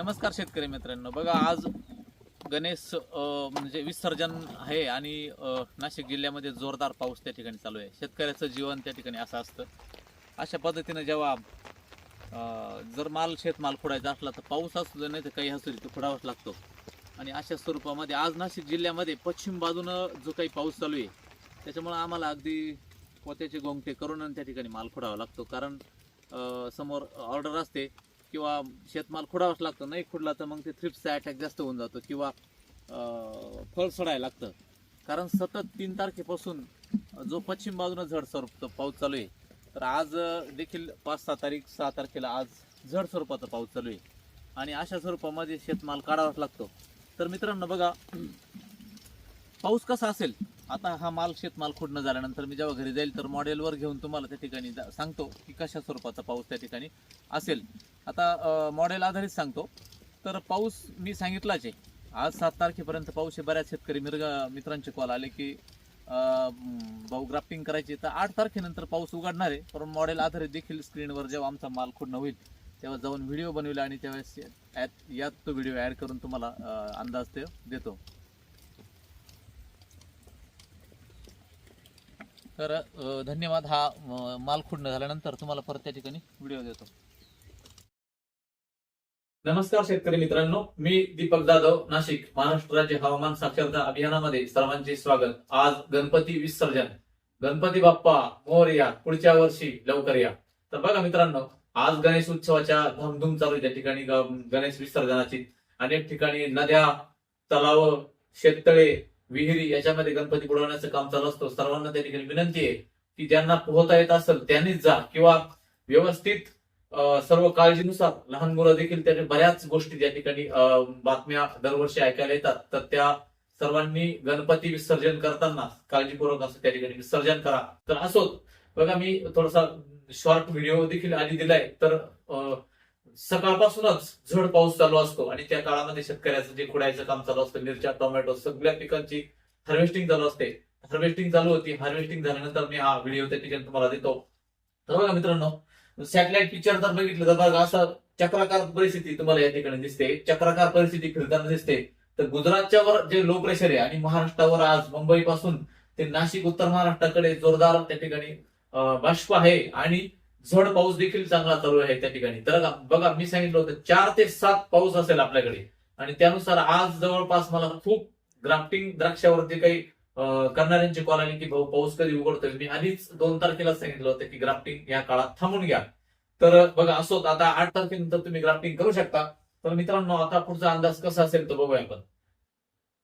नमस्कार शेतकरी मित्रांनो. बघा आज गणेश म्हणजे विसर्जन आहे आणि नाशिक जिल्ह्यामध्ये जोरदार पाऊस त्या ठिकाणी चालू आहे. शेतकऱ्याचं जीवन त्या ठिकाणी असं असतं. अशा पद्धतीनं जेव्हा जर माल शेतमाल खोडायचा असला तर पाऊस असू दे नाही तर काही असू दे तो खोडावाच लागतो. आणि अशा स्वरूपामध्ये आज नाशिक जिल्ह्यामध्ये पश्चिम बाजूनं जो काही पाऊस चालू आहे त्याच्यामुळं आम्हाला अगदी पोत्याचे गोंगटे करून आणि त्या ठिकाणी माल खोडावा लागतो. कारण समोर ऑर्डर असते. किंवा शेतमाल खुडावाच लागतो नाही खुडला तर मग ते थ्रिप्सचा अटॅक जास्त होऊन जातो किंवा फळ सोडायला लागतं. कारण सतत तीन तारखेपासून जो पश्चिम बाजूनं झड स्वरूपाचा पाऊस चालू आहे तर आज देखील पाच सहा तारीख सहा तारखेला आज झड स्वरूपाचा पाऊस चालू आहे. आणि अशा स्वरूपामध्ये शेतमाल काढावाच लागतो. तर मित्रांनो बघा पाऊस कसा असेल आता हा माल शेतमाल खोडणं झाल्यानंतर मी जेव्हा घरी जाईल तर मॉडेलवर घेऊन तुम्हाला त्या ठिकाणी जा- सांगतो की कशा स्वरूपाचा पाऊस त्या ठिकाणी असेल. आता मॉडेल आधारित सांगतो. तर पाऊस मी सांगितलाच आहे. आज सात तारखेपर्यंत पाऊस हे बऱ्याच शेतकरी मिरगा मित्रांचे कॉल आले की भाऊ ग्राफ्टिंग करायची तर आठ तारखेनंतर पाऊस उघडणार आहे. पण मॉडेल आधारित देखील स्क्रीनवर जेव्हा आमचा माल खोडणं होईल तेव्हा जाऊन व्हिडिओ बनविला आणि त्यावेळेस यात- यात तो व्हिडिओ ॲड करून तुम्हाला अंदाज ते देतो. तर धन्यवाद. हा माल खुडणं झाल्यानंतर तुम्हाला परत त्या ठिकाणी व्हिडिओ देतो. नमस्कार शेतकरी मित्रांनो मी दीपक जाधव नाशिक महाराष्ट्र राज्य हवामान साक्षरता अभियानामध्ये सर्वांचे स्वागत. आज गणपती विसर्जन. गणपती बाप्पा मोरया पुढच्या वर्षी लवकर या. तर बघा मित्रांनो आज गणेश उत्सवाच्या धमधूम चालू त्या ठिकाणी गणेश विसर्जनाची. अनेक ठिकाणी नद्या तलाव शेततळे विहिरी याच्यामध्ये गणपती बुडवण्याचं काम चालू असतो. सर्वांना त्या ठिकाणी विनंती आहे की ज्यांना पोहता येत असेल त्यांनीच जा. किंवा व्यवस्थित सर्व काळजीनुसार लहान मुलं देखील त्याने बऱ्याच गोष्टी त्या ठिकाणी बातम्या दरवर्षी ऐकायला येतात तर त्या सर्वांनी गणपती विसर्जन करताना काळजीपूर्वक असं त्या ठिकाणी विसर्जन करा. तर असोच बघा मी थोडासा शॉर्ट व्हिडिओ देखील आधी दिलाय तर सकाळपासूनच झड पाऊस चालू असतो आणि त्या काळामध्ये शेतकऱ्याचं जे खुडायचं काम चालू असतं मिरच्या टोमॅटो सगळ्या पिकांची हार्वेस्टिंग चालू असते. हार्वेस्टिंग चालू होती हार्वेस्टिंग झाल्यानंतर मी हा व्हिडिओ त्या ठिकाणी तुम्हाला देतो. तर बघा मित्रांनो सॅटेलाइट पिक्चर जर बघितलं तर बघा असं चक्राकार परिस्थिती तुम्हाला या ठिकाणी दिसते. चक्राकार परिस्थिती फिरताना दिसते. तर गुजरातच्या वर जे लो प्रेशर आहे आणि महाराष्ट्रावर आज मुंबई पासून ते नाशिक उत्तर महाराष्ट्राकडे जोरदार त्या ठिकाणी बाष्प आहे आणि झड पाऊस देखील चांगला चालू आहे त्या ठिकाणी. तर बघा मी सांगितलं होतं चार ते सात पाऊस असेल आपल्याकडे. आणि त्यानुसार आज जवळपास मला खूप ग्राफ्टिंग द्राक्षावरती काही करणाऱ्यांची कॉल आली की भाऊ पाऊस कधी उघडतोय? मी आधीच दोन तारखेला सांगितलं होतं की ग्राफ्टिंग या काळात थांबून घ्या. तर बघा असो आता आठ तारखेनंतर तुम्ही ग्राफ्टिंग करू शकता. तर मित्रांनो आता पुढचा अंदाज कसा असेल तो बघूया आपण.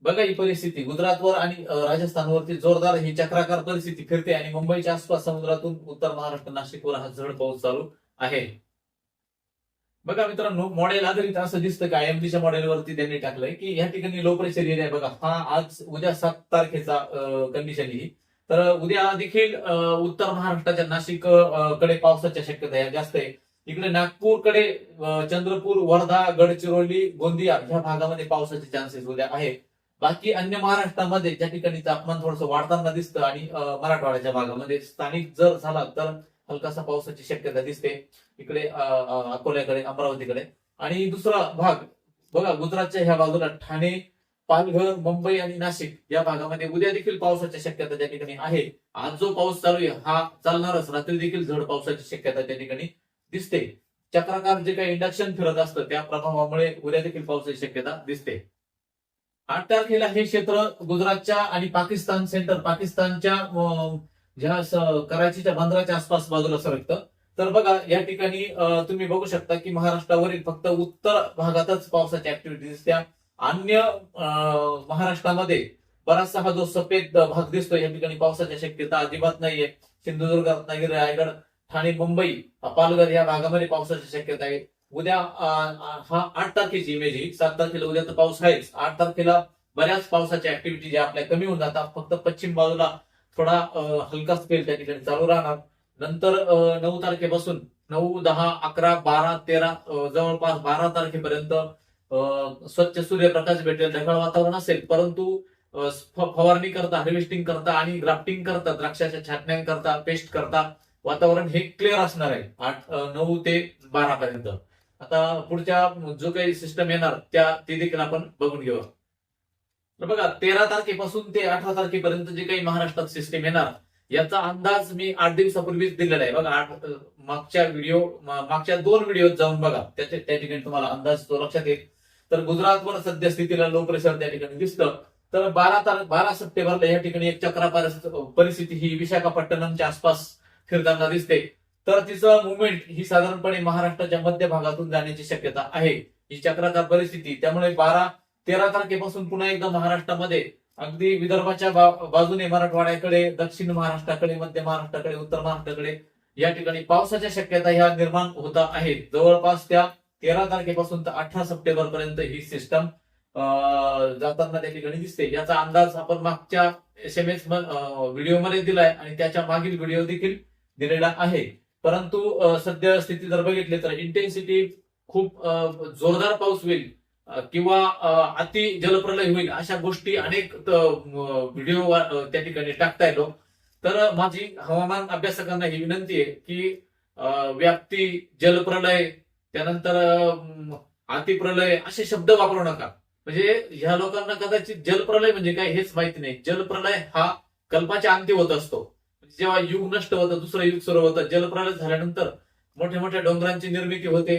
बघा ही परिस्थिती. गुजरातवर आणि राजस्थानवरती जोरदार ही चक्राकार परिस्थिती फिरते आणि मुंबईच्या आसपास समुद्रातून उत्तर महाराष्ट्र नाशिकवर हा झड पाऊस चालू आहे. बघा मित्रांनो मॉडेल आधारित असं दिसतं का? एमडीच्या मॉडेलवरती त्यांनी टाकलंय की या ठिकाणी लो प्रेशर एरिया आहे बघा. हा आज उद्या सात तारखेचा कंडिशन ही तर उद्या देखील उत्तर महाराष्ट्राच्या नाशिककडे पावसाच्या शक्यता या जास्त आहे. इकडे नागपूरकडे चंद्रपूर वर्धा गडचिरोली गोंदिया ह्या भागामध्ये पावसाचे चान्सेस उद्या आहे बाकी अन्य महाराष्ट्रामध्ये ज्या ठिकाणी तापमान थोडंसं वाढताना दिसतं आणि मराठवाड्याच्या भागामध्ये स्थानिक जर झाला तर हलकासा पावसाची शक्यता दिसते. इकडे अं, अकोल्याकडे अमरावतीकडे. आणि दुसरा भाग बघा गुजरातच्या ह्या बाजूला ठाणे पालघर मुंबई आणि नाशिक या भागामध्ये उद्या देखील पावसाची शक्यता त्या ठिकाणी आहे. आज जो पाऊस चालू आहे हा चालणारच. रात्री देखील झड पावसाची शक्यता त्या ठिकाणी दिसते. चक्राकार जे काही इंडक्शन फिरत असतं त्या प्रभावामुळे उद्या देखील पावसाची शक्यता दिसते. आठ तारखेला हे क्षेत्र गुजरातच्या आणि पाकिस्तान सेंटर पाकिस्तानच्या ज्या कराचीच्या बंदराच्या आसपास बाजूला सरकतं. तर बघा या ठिकाणी तुम्ही बघू शकता की महाराष्ट्रावरील फक्त उत्तर भागातच पावसाची ऍक्टिव्हिटी दिसत्या. अन्य महाराष्ट्रामध्ये बराचसा हा जो सफेद भाग दिसतो या ठिकाणी पावसाची शक्यता अजिबात नाहीये. सिंधुदुर्ग रत्नागिरी रायगड ठाणे मुंबई पालघर या भागामध्ये पावसाची शक्यता आहे. उद्या हा आठ तारखेची इमेज ही सात तारखेला उद्या तर पाऊस आहेच. आठ तारखेला बऱ्याच पावसाच्या ऍक्टिव्हिटी ज्या आपल्या कमी होऊन जातात. फक्त पश्चिम बाजूला थोडा हलका स्पेल त्या ठिकाणी चालू राहणार. नंतर नऊ तारखेपासून नऊ दहा अकरा बारा तेरा जवळपास बारा तारखेपर्यंत अं, स्वच्छ सूर्यप्रकाश भेटेल ढगाळ वातावरण असेल परंतु फवारणी करता हार्वेस्टिंग करता आणि ग्राफ्टिंग करता द्राक्षाच्या छाटण्या करता पेस्ट करता वातावरण हे क्लिअर असणार आहे आठ नऊ ते बारा पर्यंत आता पुढच्या जो काही सिस्टम येणार त्या ते देखील आपण बघून घेऊ बघा तेरा तारखेपासून ते अठरा तारखेपर्यंत जे काही महाराष्ट्रात सिस्टम येणार याचा अंदाज मी आठ दिवसापूर्वीच दिलेला आहे. बघा आठ मागच्या व्हिडिओ मागच्या दोन व्हिडिओ जाऊन बघा. त्याच्या त्या ठिकाणी तुम्हाला अंदाज तो लक्षात येईल. तर गुजरातवर सध्या स्थितीला लो प्रेशर त्या ठिकाणी दिसतं. तर बारा तारीख बारा सप्टेंबरला या ठिकाणी एक चक्रा परिस्थिती ही विशाखापट्टणमच्या आसपास फिरताना दिसते. तर तिचं मुवमेंट ही साधारणपणे महाराष्ट्राच्या मध्य भागातून जाण्याची शक्यता आहे. ही चक्राचा परिस्थिती त्यामुळे बारा तेरा तारखेपासून पुन्हा एकदा महाराष्ट्रामध्ये अगदी विदर्भाच्या बाजूने मराठवाड्याकडे दक्षिण महाराष्ट्राकडे मध्य महाराष्ट्राकडे उत्तर महाराष्ट्राकडे या ठिकाणी पावसाच्या शक्यता ह्या निर्माण होता आहेत. जवळपास त्या तेरा तारखेपासून तर अठरा सप्टेंबर पर्यंत ही सिस्टम जाताना त्या ठिकाणी दिसते. याचा अंदाज आपण मागच्या एस एम एस व्हिडिओमध्ये दिलाय आणि त्याच्या मागील व्हिडिओ देखील दिलेला आहे. परंतु सध्या स्थिती जर बघितली तर इंटेन्सिटी खूप जोरदार पाऊस होईल. किंवा अति जलप्रलय होईल अशा गोष्टी अनेक व्हिडिओ त्या ठिकाणी टाकताय लोक. तर माझी हवामान अभ्यासकांना ही विनंती आहे की व्याप्ती जलप्रलय त्यानंतर अतिप्रलय असे शब्द वापरू नका. म्हणजे ह्या लोकांना कदाचित जलप्रलय म्हणजे काय हेच माहिती नाही. जलप्रलय हा कल्पाच्या अंती होत असतो. जेव्हा युग नष्ट होतं दुसरं युग सुरू होतं जलप्रलय झाल्यानंतर मोठ्या मोठ्या डोंगरांची निर्मिती होते.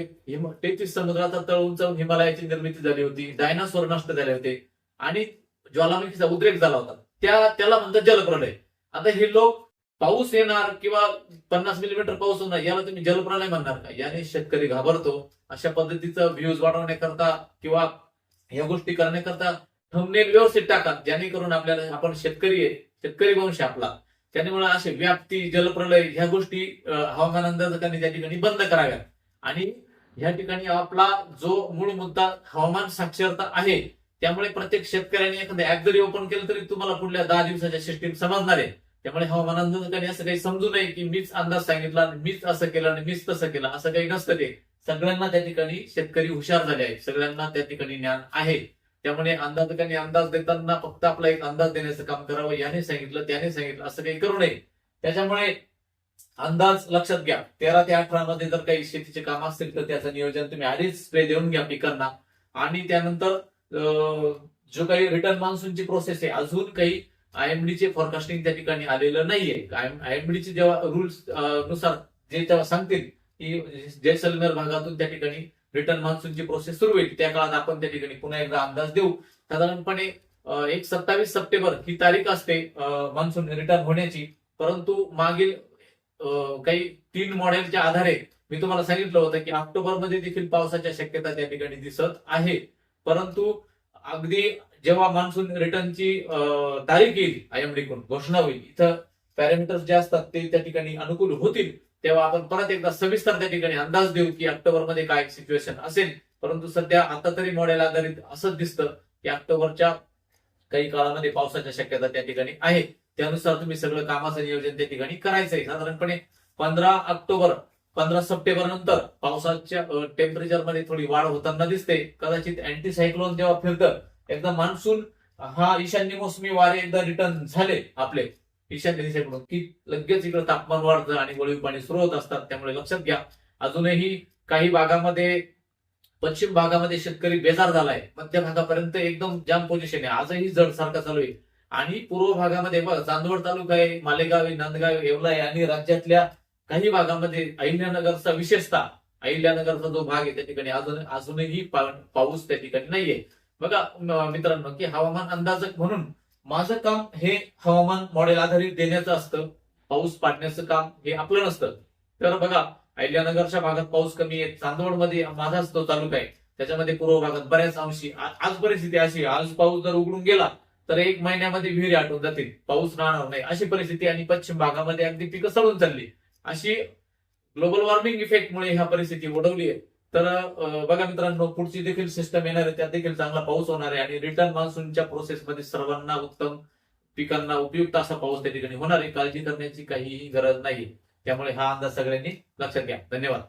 तेहतीस समुद्राचा तळ उंचावून हिमालयाची निर्मिती झाली होती. डायनासोर नष्ट झाले होते. आणि ज्वालामुखीचा उद्रेक झाला होता. त्या त्याला म्हणतात जलप्रलय. आता हे लोक पाऊस येणार किंवा पन्नास मिलीमीटर पाऊस होणार याला तुम्ही जलप्रलय म्हणणार का? याने शेतकरी घाबरतो. अशा पद्धतीचं व्ह्यूज वाढवण्याकरता किंवा या गोष्टी करण्याकरता थंबनेल व्यवस्थित टाका. जेणेकरून आपल्याला आपण शेतकरी आहे. शेतकरी वंश आपला. त्यामुळे असे व्याप्ती जलप्रलय ह्या गोष्टी हवामान अंदाजकांनी त्या ठिकाणी बंद कराव्यात. आणि ह्या ठिकाणी आपला जो मूळ मुद्दा हवामान साक्षरता आहे त्यामुळे प्रत्येक शेतकऱ्याने एखादं ऍप जरी ओपन केलं तरी तुम्हाला पुढल्या दहा दिवसाच्या सिस्टीम समजणार आहे. त्यामुळे हवामान अंदाजकांनी असं काही समजू नये की मीच अंदाज सांगितला आणि मीच असं केलं आणि मीच तसं केलं असं काही नसतं ते. सगळ्यांना त्या ठिकाणी शेतकरी हुशार झाले आहेत. सगळ्यांना त्या ठिकाणी ज्ञान आहे. त्यामुळे अंदाजकांनी अंदाज देताना फक्त आपला एक अंदाज देण्याचं काम करावं याने सांगितलं त्याने सांगितलं असं काही करू नये. त्याच्यामुळे अंदाज लक्षात घ्या. तेरा ते अठरा मध्ये जर काही शेतीचे काम असतील तर त्याचं नियोजन तुम्ही आधीच स्प्रे देऊन घ्या पिकांना. आणि त्यानंतर जो काही रिटर्न मान्सूनची प्रोसेस आहे अजून काही आयएमडीचे फॉरकास्टिंग त्या ठिकाणी आलेलं नाहीये. आयएमडीचे जेव्हा रुल्सनुसार जे तेव्हा सांगतील की जैसलमेर भागातून त्या ठिकाणी रिटर्न मान्सूनची प्रोसेस सुरू होईल. त्या काळात आपण त्या ठिकाणी पुन्हा एकदा अंदाज देऊ. साधारणपणे एक सत्तावीस सप्टेंबर ही तारीख असते मान्सून रिटर्न होण्याची. परंतु मागील काही तीन मॉडेलच्या आधारे मी तुम्हाला सांगितलं होतं की ऑक्टोबरमध्ये देखील पावसाच्या शक्यता त्या ठिकाणी दिसत आहे. परंतु अगदी जेव्हा मान्सून रिटर्नची तारीख येईल आयएमडीकडून घोषणा होईल इथं पॅरामीटर्स जे असतात ते त्या ठिकाणी अनुकूल होतील. तेव्हा आपण परत एकदा सविस्तर त्या ठिकाणी अंदाज देऊ की ऑक्टोबरमध्ये काय सिच्युएशन असेल. परंतु सध्या आता तरी मॉडेल आधारित असंच दिसतं की ऑक्टोबरच्या काही काळामध्ये पावसाच्या शक्यता त्या ठिकाणी आहे. त्यानुसार तुम्ही सगळं कामाचं नियोजन त्या ठिकाणी करायचंय. साधारणपणे पंधरा ऑक्टोबर पंधरा सप्टेंबर नंतर पावसाच्या टेम्परेचरमध्ये थोडी वाढ होताना दिसते. कदाचित अँटीसायक्लोन जेव्हा फिरतं. एकदा मान्सून हा ईशान्य मोसमी वारे एकदा रिटर्न झाले आपले. ईशान्य दिशेकडून की लगेच इकडे तापमान वाढतं आणि वळीव पाणी सुरू होत असतात. त्यामुळे लक्षात घ्या अजूनही काही भागामध्ये पश्चिम भागामध्ये शेतकरी बेजार झालाय. मध्य भागापर्यंत एकदम जाम पोझिशन आहे. आजही जड सारखा चालू आहे. आणि पूर्व भागामध्ये बघ चांदवड तालुका आहे मालेगाव आहे नांदगाव येवला आहे आणि राज्यातल्या काही भागामध्ये अहिल्यानगरचा विशेषतः अहिल्यानगरचा जो भाग आहे त्या ठिकाणी अजून अजूनही पाऊस त्या ठिकाणी नाहीये. बघा मित्रांनो की हवामान अंदाजक म्हणून माझं काम हे हवामान मॉडेल आधारित देण्याचं असतं. पाऊस पाडण्याचं काम हे आपलं नसतं. तर बघा अहिल्यानगरच्या भागात पाऊस कमी आहे. चांदवडमध्ये माझाच तो तालुका आहे. त्याच्यामध्ये पूर्व भागात बऱ्याच अंशी आज परिस्थिती अशी आज पाऊस जर उघडून गेला तर एक महिन्यामध्ये विहिरी आटून जातील. पाऊस राहणार नाही. अशी परिस्थिती आणि पश्चिम भागामध्ये अगदी पिकं सडून चालली अशी ग्लोबल वॉर्मिंग इफेक्टमुळे ह्या परिस्थिती ओढवली आहे. तर बघा मित्रांनो पुढची देखील सिस्टम येणार आहे. त्यात देखील चांगला पाऊस होणार आहे आणि रिटर्न मान्सूनच्या प्रोसेसमध्ये सर्वांना उत्तम पिकांना उपयुक्त असा पाऊस त्या ठिकाणी होणार आहे. काळजी करण्याची काहीही गरज नाही त्यामुळे हा अंदाज सगळ्यांनी लक्षात घ्या. धन्यवाद.